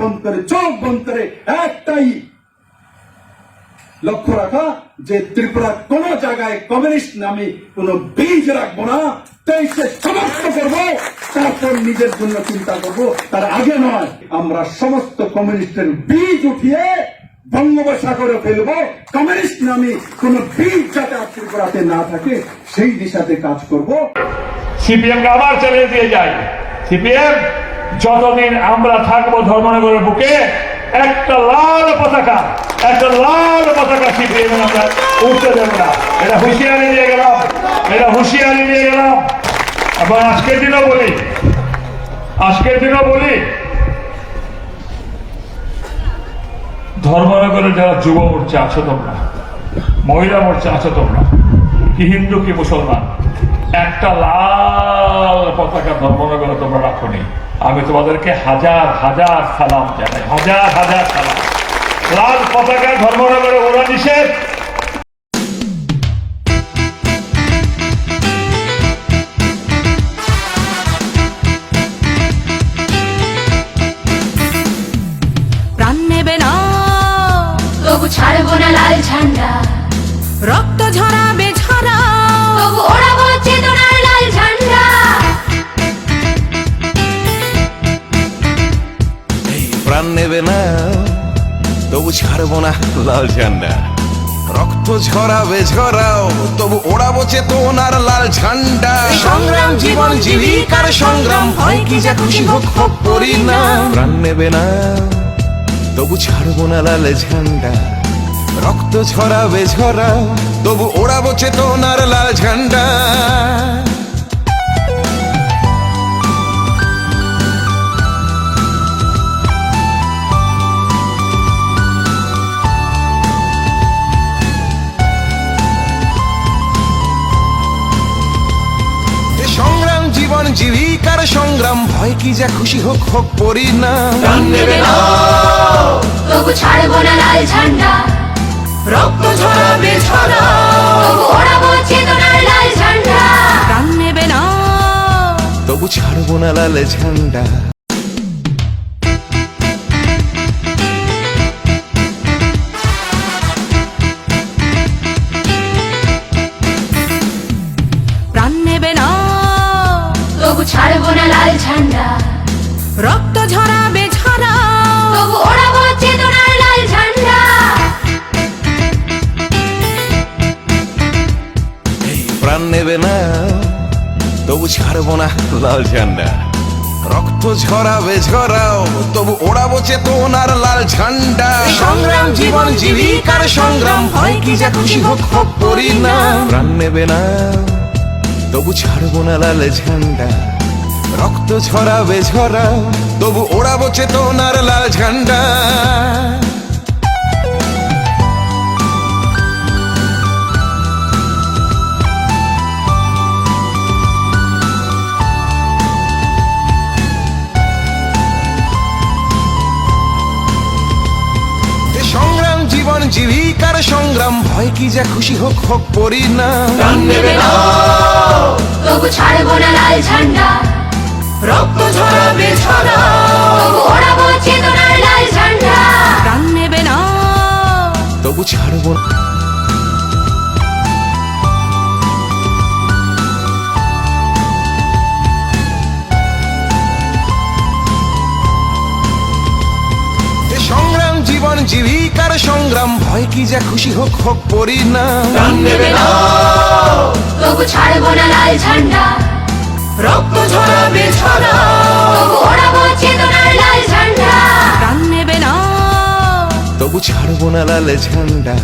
বন্ধ করে, চোখ বন্ধ করে একটাই লক্ষ্য রাখা যে ত্রিপুরা কোন জায়গায় কমিউনিস্ট নামে কোন বীজ রাখব না, তেইশে সমাপ্ত করব, তারপর নিজের জন্য চিন্তা করব, তার আগে নয়, আমরা সমস্ত কমিউনিস্টের বীজ উঠিয়ে বঙ্গোপসাগরে ফেলব, কমিউনিস্ট নামে কোন বীজ যাতে ত্রিপুরাতে না থাকে, সেই দিশাতে কাজ করব। সিপিএম আবার চ্যালেঞ্জ দিয়ে যাই সিপিএম যতদিন আমরা থাকব ধর্মনগরের বুকে, একটা লাল পতাকা, একটা লাল পতাকা সিপিএম আমরা, উঠতে দেব না। এটা হুঁশিয়ারি দিয়ে গেলাম, এটা হুঁশিয়ারি দিয়ে গেলাম। এবং আজকের দিনও বলি আজকের দিনও বলি, ধর্মনগরের যারা যুব মোর্চা আছো তোমরা, মহিলা মোর্চা আছো তোমরা, কি হিন্দু, কি মুসলমান, একটা লাল পতাকা ধর্মনগরে তোমরা রাখনি। আমি তোমাদেরকে হাজার হাজার সালাম জানাই হাজার হাজার সালাম। লাল পতাকা ধর্মনগরে ওরা নিষেধ। প্রাণ নেবে না। তবু ছাড়বো না লাল ঝান্ডা। রক্ত ঝরাবে প্রাণ নেবে না। তবু ছাড়বো না লাল ঝান্ডা। রক্ত ঝরাবে ঝরাও তবু ওড়াবো চেতনার লাল ঝান্ডা। সংগ্রাম জীবন জীবিকার সংগ্রাম হয় কি যা খুশি হোক হোক করি না। প্রাণ নেবে না তবু ছাড়বো না লাল ঝান্ডা। রক্ত ঝরাবে ঝরাও তবু ওড়াবো চেতনার লাল ঝান্ডা। জীবন জীবিকার সংগ্রাম। ভয় কি যা খুশি হোক হোক পরি না। তবু ছাড়বো না লাল ঝান্ডা। রক্ত ঝরাবে ঝরা তবু ওড়াবো চেতনার লাল ঝান্ডা। প্রাণ নেবে না। তবু ছাড়বো না লাল ঝান্ডা। ছাড়বো না লাল ঝান্ডা। রক্ত ঝরাবে ঝরা। তবু ওড়াবো চেতনার লাল ঝান্ডা। প্রাণ নেবে না তবু ছাড়বো না লাল ঝান্ডা। রক্ত ঝরাবে ঝরাও তবু ওড়াবো চেতনার লাল ঝান্ডা। সংগ্রাম জীবন জীবিকার সংগ্রাম হয় কি যা খুশি হোক হোক করি না। প্রাণ নেবে না তবু ছাড়বো না লাল ঝান্ডা। রক্ত ছড়াবে ছড়া তবু ওড়াবো চেতনার লাল ঝান্ডা। জীবন জীবিকার সংগ্রাম। ভয় কি যা খুশি হোক হোক পরি না। তবু ছাড়বো না লাল ঝান্ডা। রক্ত ঝরাবে ঝরা তবু ওড়াবো চেতনার লাল ঝান্ডা। প্রাণ নেবে না। তবু ছাড়বো না। জীবন জীবিকার সংগ্রাম। ভয় কি যা খুশি হোক হোক পরি না। তবু ছাড়বো না লাল ঝান্ডা। রক্ত ঝরাবে ঝরা তবু ওড়াবো চেতনার লাল ঝান্ডা। প্রাণ নেবে না। তবু ছাড়বো না লাল ঝান্ডা।